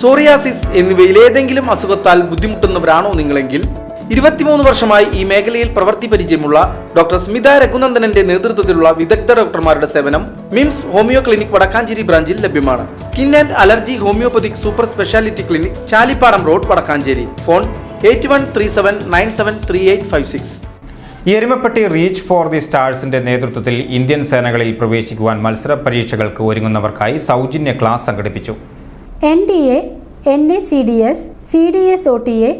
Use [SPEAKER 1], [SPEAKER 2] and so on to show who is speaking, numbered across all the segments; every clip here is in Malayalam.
[SPEAKER 1] സോറിയാസിസ് എന്നിവയിൽ ഏതെങ്കിലും അസുഖത്താൽ ബുദ്ധിമുട്ടുന്നവരാണോ നിങ്ങളെങ്കിൽ ഇരുപത്തിമൂന്ന് വർഷമായി ഈ മേഖലയിൽ പ്രവൃത്തി പരിചയമുള്ള ഡോക്ടർ സ്മിത രഘുനന്ദനന്റെ നേതൃത്വത്തിലുള്ള വിദഗ്ധ ഡോക്ടർമാരുടെ സേവനം മിംസ് ഹോമിയോ ക്ലിനിക് വടക്കാഞ്ചേരി ബ്രാഞ്ചിൽ ലഭ്യമാണ്. Skin and allergy homeopathic super speciality clinic Chalippadam road Vadakkanchery. Phone eight one three seven nine seven three eight five six.
[SPEAKER 2] Erumappetty reach for the സ്റ്റാഴ്സിന്റെ നേതൃത്വത്തിൽ ഇന്ത്യൻ സേനകളിൽ പ്രവേശിക്കുവാൻ മത്സര പരീക്ഷകൾക്ക് ഒരുങ്ങുന്നവർക്കായി സൗജന്യ ക്ലാസ് സംഘടിപ്പിച്ചു.
[SPEAKER 3] N D A N A C D S C D S O T A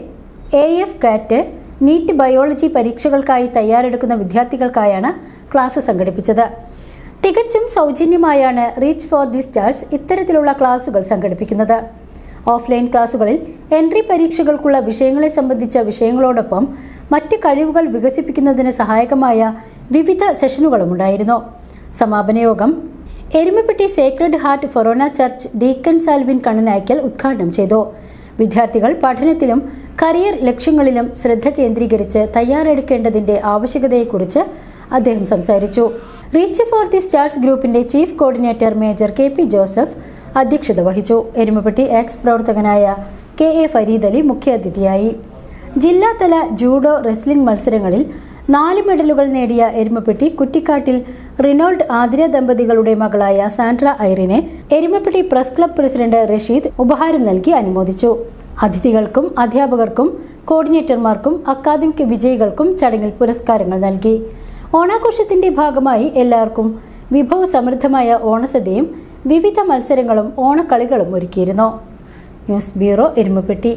[SPEAKER 3] A F CAT NEET biology പരീക്ഷകൾക്കായി തയ്യാറെടുക്കുന്ന വിദ്യാർത്ഥികൾക്കായാണ് ക്ലാസ് സംഘടിപ്പിച്ചത്. തികച്ചും സൗജന്യമായാണ് റീച്ച് ഫോർ ദി സ്റ്റാർസ് ഇത്തരത്തിലുള്ള ക്ലാസുകൾ സംഘടിപ്പിക്കുന്നത്. ഓഫ്ലൈൻ ക്ലാസുകളിൽ എൻട്രി പരീക്ഷകൾക്കുള്ള വിഷയങ്ങളെ സംബന്ധിച്ച വിഷയങ്ങളോടൊപ്പം മറ്റ് കഴിവുകൾ വികസിപ്പിക്കുന്നതിന് സഹായകമായ വിവിധ സെഷനുകളും ഉണ്ടായിരുന്നു സമാപന യോഗം എരുമപ്പെട്ടി സേക്രഡ് ഹാർട്ട് ഫൊറോന ചർച്ച് ഡീക്കൻ സാൽവിൻ കണ്ണനായ്ക്കൽ ഉദ്ഘാടനം ചെയ്തു. വിദ്യാർത്ഥികൾ പഠനത്തിലും കരിയർ ലക്ഷ്യങ്ങളിലും ശ്രദ്ധ കേന്ദ്രീകരിച്ച് തയ്യാറെടുക്കേണ്ടതിന്റെ ആവശ്യകതയെക്കുറിച്ച് അദ്ദേഹം സംസാരിച്ചു. റീച്ച് ഫോർ ദി സ്റ്റാർസ് ഗ്രൂപ്പിന്റെ chief coordinator major K P Joseph അധ്യക്ഷത വഹിച്ചു. എരുമപ്പെട്ടി എക്സ് പ്രവർത്തകനായ കെ എ ഫരീദ് അലി മുഖ്യാതിഥിയായി. ജില്ലാതല ജൂഡോ റെസ്ലിംഗ് മത്സരങ്ങളിൽ നാല് മെഡലുകൾ നേടിയ എരുമപ്പെട്ടി കുറ്റിക്കാട്ടിൽ റിനോൾഡ് ആതിര ദമ്പതികളുടെ മകളായ Sandra ഐറിനെ Erumappetty press club president Rasheed ഉപഹാരം നൽകി അനുമോദിച്ചു. അതിഥികൾക്കും അധ്യാപകർക്കും കോർഡിനേറ്റർമാർക്കും അക്കാദമിക് വിജയികൾക്കും ചടങ്ങിൽ പുരസ്കാരങ്ങൾ നൽകി. ഓണാഘോഷത്തിന്റെ ഭാഗമായി എല്ലാവർക്കും വിഭവ സമൃദ്ധമായ ഓണസദ്യയും വിവിധ മത്സരങ്ങളും ഓണക്കളികളും ഒരുക്കിയിരുന്നു. News bureau Erumappetty.